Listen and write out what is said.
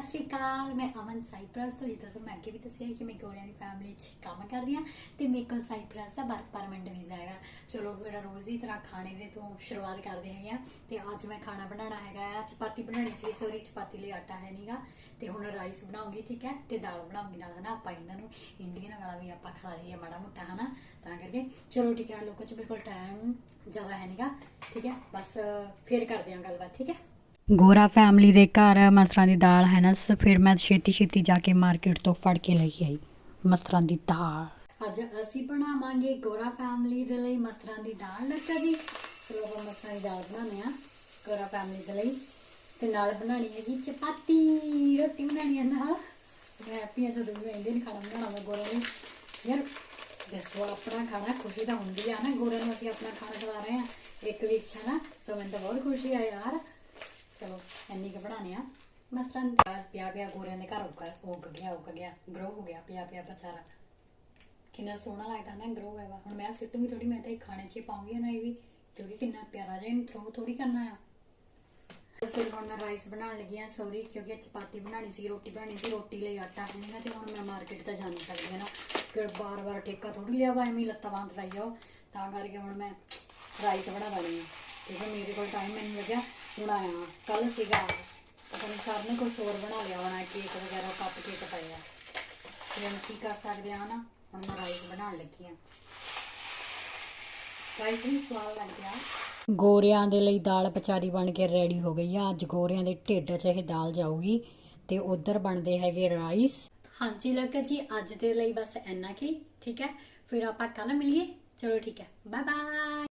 ਸਤਿ ਸ਼੍ਰੀ ਅਕਾਲ, ਮੈਂ ਅਮਨ ਸਾਈਪ੍ਰਸ ਤੋਂ, ਜਿੱਦਾਂ ਤੋਂ ਮੈਂ ਅੱਗੇ ਵੀ ਦੱਸਿਆ ਕਿ ਮੈਂ ਗੋਰਿਆਂ ਦੀ ਫੈਮਿਲੀ 'ਚ ਕੰਮ ਕਰਦੀ ਹਾਂ ਤੇ ਮੇਰੇ ਕੋਲ ਸਾਈਪ੍ਰਸ ਦਾ ਵਰਕ ਪਰਮਿਟ ਵੀਜ਼ਾ ਹੈਗਾ। ਚਲੋ, ਫਿਰ ਰੋਜ਼ ਦੀ ਤਰ੍ਹਾਂ ਖਾਣੇ ਦੇ ਤੋਂ ਸ਼ੁਰੂਆਤ ਕਰਦੇ ਹੈਗੇ ਆ ਤੇ ਅੱਜ ਮੈਂ ਖਾਣਾ ਬਣਾਉਣਾ ਹੈਗਾ ਆ, ਚਪਾਤੀ ਬਣਾਉਣੀ ਸੀ ਸੋਰੀ ਚਪਾਤੀ ਲਈ ਆਟਾ ਹੈ ਨਹੀਂਗਾ ਤੇ ਹੁਣ ਰਾਈਸ ਬਣਾਉਂਗੀ, ਠੀਕ ਹੈ, ਤੇ ਦਾਲ ਬਣਾਉਂਗੀ ਨਾਲ, ਹਨਾ, ਆਪਾਂ ਇਹਨਾਂ ਨੂੰ ਇੰਡੀਅਨ ਵਾਲਾ ਵੀ ਆਪਾਂ ਖਾ ਲਈਏ ਮਾੜਾ ਮੋਟਾ, ਹਨਾ, ਤਾਂ ਕਰਕੇ। ਚਲੋ, ਠੀਕ ਹੈ, ਲੋਕਾਂ 'ਚ ਮੇਰੇ ਕੋਲ ਟਾਈਮ ਜ਼ਿਆਦਾ ਹੈ ਨਹੀਂਗਾ ਠੀਕ ਹੈ, ਬਸ ਫਿਰ ਕਰਦੇ ਹਾਂ ਗੱਲਬਾਤ, ਠੀਕ ਹੈ। ਗੋਰਾ ਫੈਮਲੀ ਦੇ ਘਰ ਮਸਰਾਂ ਦੀ ਦਾਲ ਹੈ ਨਾ ਫਿਰ ਮੈਂ ਛੇਤੀ ਛੇਤੀ ਜਾ ਕੇ ਮਾਰਕੀਟ ਤੋਂ ਫੜ ਕੇ ਲਈ ਆਈ, ਮਸਰਾਂ ਦੀ ਦਾਲ। ਅੱਜ ਅਸੀਂ ਬਣਾਵਾਂਗੇ ਗੋਰਾ ਫੈਮਿਲੀ ਦੇ ਲਈ ਮਸਰਾਂ ਦੀ ਦਾਲ ਲੱਗਾ ਜੀ। ਚਲੋ ਆਪਾਂ ਮਸਰਾਂ ਦੀ ਦਾਲ ਬਣਾਉਂਦੇ ਆ ਗੋਰਾ ਫੈਮਿਲੀ ਦੇ ਲਈ। ਤੇ ਨਾਲ ਬਣਾਣੀ ਹੈਗੀ ਚਪਾਤੀ, ਰੋਟੀ ਬਣਾਣੀ ਹੈ ਨਾਲ ਮੈਂ ਹੈਪੀ ਹਾਂ ਜਦੋਂ ਮੈਂ ਇੰਡੀਅਨ ਖਾਣਾ ਬਣਾਉਣਾ ਮੈਂ ਗੋਰਾ ਨੂੰ। ਯਾਰ, ਦੱਸੋ, ਆਪਣਾ ਖਾਣਾ ਖੁਸ਼ੀ ਤਾਂ ਹੁੰਦੀ ਆ ਨਾ, ਗੋਰਾ ਨੂੰ ਅਸੀਂ ਆਪਣਾ ਖਾਣਾ ਖਵਾ ਰਹੇ ਆ ਇੱਕ ਵੀਕ ਚ ਨਾ, ਸੋ ਮੈਨੂੰ ਤਾਂ ਬਹੁਤ ਖੁਸ਼ੀ ਆ ਯਾਰ। ਇੰਨੀ ਕੁ ਬਣਾਣੇ ਆ। ਮਸਤਾਂ ਬਾਸ ਪਿਆ ਪਿਆ ਗੋਰਿਆਂ ਦੇ ਘਰ ਉੱਗ ਉੱਗ ਗਿਆ ਉੱਗ ਗਿਆ ਗਰੋ ਹੋ ਗਿਆ, ਪਿਆ ਪਿਆ ਬਚਾਰਾ। ਕਿੰਨਾ ਸੋਹਣਾ ਲੱਗਦਾ ਨਾ ਗਰੋ ਹੋਇਆ ਵਾ। ਹੁਣ ਮੈਂ ਸਿੱਟੂਗੀ ਥੋੜੀ ਮੈਂ ਤਾਂ ਇਹ ਖਾਣੇ 'ਚ ਪਾਉਂਗੀ ਨਾ ਇਹ ਵੀ, ਕਿਉਂਕਿ ਕਿੰਨਾ ਪਿਆਰਾ ਜਿਹਾ ਇਹਨੂੰ ਥਰੋ ਥੋੜੀ ਕਰਨਾ ਆ। ਫਿਰ ਹੁਣ ਮੈਂ ਰਾਈਸ ਬਣਾਉਣ ਲੱਗੀ ਆ ਸੌਰੀ ਕਿਉਂਕਿ ਚਪਾਤੀ ਬਣਾਣੀ ਸੀ, ਰੋਟੀ ਬਣਾਣੀ ਸੀ, ਰੋਟੀ ਲਈ ਆਟਾ ਹੈ ਤੇ ਹੁਣ ਮੈਂ ਮਾਰਕੀਟ ਤਾਂ ਜਾ ਨਹੀਂ ਸਕਦੀ ਨਾ। ਫਿਰ ਬਾਰ-ਬਾਰ ਠੇਕਾ ਥੋੜੀ ਲਿਆ ਵਾ, ਐਵੇਂ ਲੱਤਾਂ ਬਾਂਧ ਲਾਈ ਜਾਓ। ਤਾਂ ਕਰਕੇ ਹੁਣ ਮੈਂ ਰਾਈਸ ਬਣਾ ਲੈਣੀ ਆ ਤੇ ਫਿਰ ਮੇਰੇ ਕੋਲ ਟਾਈਮ ਮੈਨੂੰ ਲੱਗਿਆ ਹੁਣ ਆਇਆ ਕੱਲ ਸੀਗਾ ਪਤਾ ਨਹੀਂ ਸਰ ਨੇ ਕੁਝ ਹੋਰ ਬਣਾ ਲਿਆ ਹੋਣਾ ਕੇਕ ਵਗੈਰਾ ਕੱਪ ਕੇਕ ਪਏ ਆ। ਤੇ ਹੁਣ ਕੀ ਕਰ ਸਕਦੇ ਆ ਨਾ ਹੁਣ ਮੈਂ ਰਾਈਸ ਬਣਾਉਣ ਲੱਗੀ ਆ। ਰਾਈਸ ਵੀ ਸਵਾਦ ਲੱਗਿਆ ਗੋਰਿਆਂ ਦੇ ਲਈ ਦਾਲ ਪਚਾਰੀ ਬਣ ਕੇ ਰੈਡੀ ਹੋ ਗਈ ਆ। ਅੱਜ ਗੋਰਿਆਂ ਦੇ ਢਿੱਡ 'ਚ ਇਹ ਦਾਲ ਜਾਊਗੀ ਤੇ ਉਧਰ ਬਣਦੇ ਹੈਗੇ ਰਾਈਸ। ਹਾਂਜੀ ਲੱਗਾ ਜੀ ਅੱਜ ਦੇ ਲਈ ਬਸ ਇੰਨਾ ਕੀ ਠੀਕ ਹੈ? ਫਿਰ ਆਪਾਂ ਕੱਲ ਮਿਲੀਏ। ਚਲੋ ਠੀਕ ਹੈ ਬਾਏ ਬਾਏ